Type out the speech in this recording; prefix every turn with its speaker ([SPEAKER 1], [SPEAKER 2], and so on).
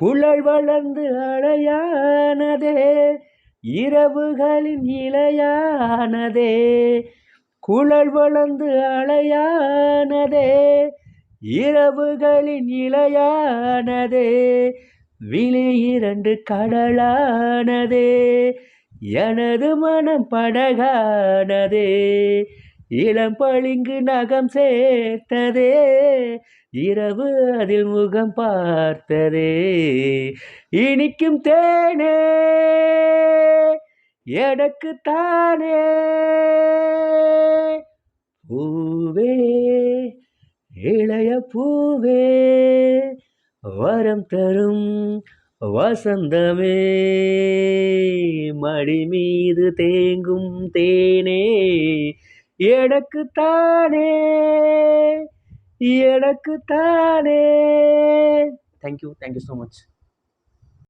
[SPEAKER 1] குழல் வளர்ந்து அலையானதே இரவுகளின் இலையானதே குழல் வளர்ந்து அலையானதே இரவுகளின் இலையானதே விழி இரண்டு கடலானதே எனது மனம் படகானதே. இளம் பளிங்கு நகம் சேர்த்ததே. இரவு அதில் முகம் பார்த்ததே. இனிக்கும் தேனே. எனக்கு தானே. பூவே. இளைய பூவே. வரம் தரும் வசந்தமே. மடி மீது தேங்கும் தேனே. எனக்கு தானே எனக்கு தானே தேங்க்யூ தேங்க்யூ ஸோ மச்